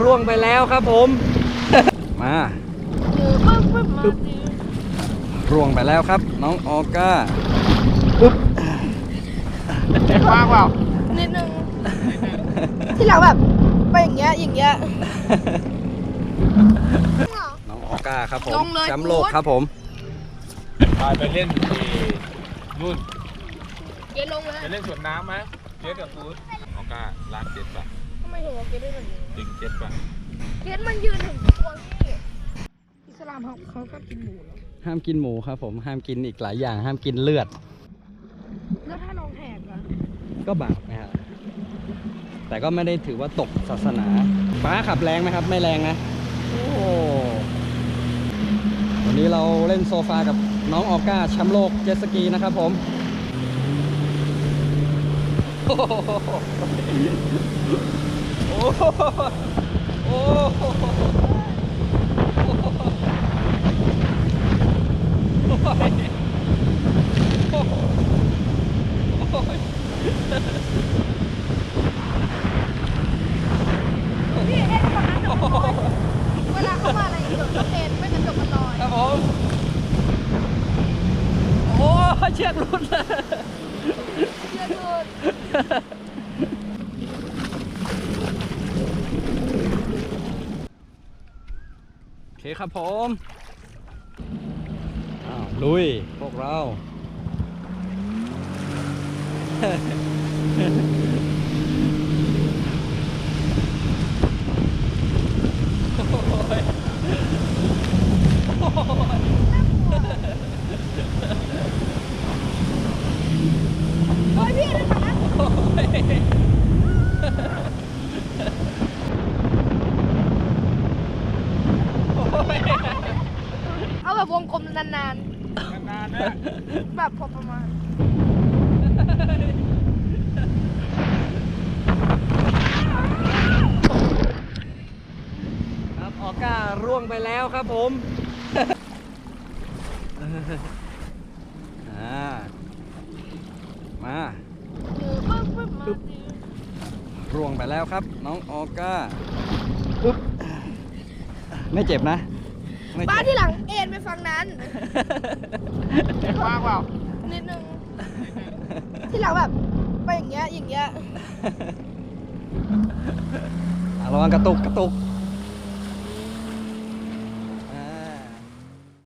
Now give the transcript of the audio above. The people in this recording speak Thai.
ร่วงไปแล้วครับผม มาปึ๊บปึ๊บปึ๊บร่วงไปแล้วครับ น้องออก้าปึ๊บว่างเปล่านิดนึง ที่หลังแบบไปอย่างเงี้ยอย่างเงี้ยน้องออก้าครับผมลงเลยแชมป์โลกโค้ชครับผมไปไปเล่นที่นู่นเย็นลงเลยไปเล่นสวนน้ำไหมเจ็ตกับฟูดออก้าร้านเจ็ตป่ะทำ ไมถึงว่าเกดได้แบบนี้จริงเจ็ตป่ะเกดมันยืนถึงตัวนี่อิสลามเขาเขาก็กินหมูแล้วห้ามกินหมูครับผมห้ามกินอีกหลายอย่าง ห้ามกินเลือด แล้วถ้าน้องแหกอะก็บาปนะฮะแต่ก็ไม่ได้ถือว่าตกศาสนาฟ้าขับแรงไหมครับ ไม่แรงนะโอ้วันนี้เราเล่นโซฟากับน้องออก้าแชมป์โลกเจ็ตสกีนะครับผมโอ้โหโอ้โหโอ้โหพี่เอ็นฝั่งนั้นเดี๋ยวมันลอยเวลาเข้ามาอะไรเดี๋ยวเอ็นไม่งั้นเดี๋ยวมันลอยครับผมโอ้เชือกหลุดเลยเชื่อเถอะ โอ เคครับผมอ้าวลุย พวกเรา โอ้ยพี่เอ็นฝั่งนั้นเอาแบบวงกลม นานนานๆนะๆ แบบพอประมาณ ครับออก้าร่วงไปแล้วครับผม อ่ามาปึ๊บปึ๊บปึ๊บร่วงไปแล้วครับ น้องออก้าปึ๊บไม่เจ็บนะ ไม่บ้าเจ็นบที่หลังเอ็นไปฝั่งนั้นว่างเปล่านิดนึง ที่หลังแบบไปอย่างเงี้ยอย่างเงี้ย อะระวังกระตุกกระตุก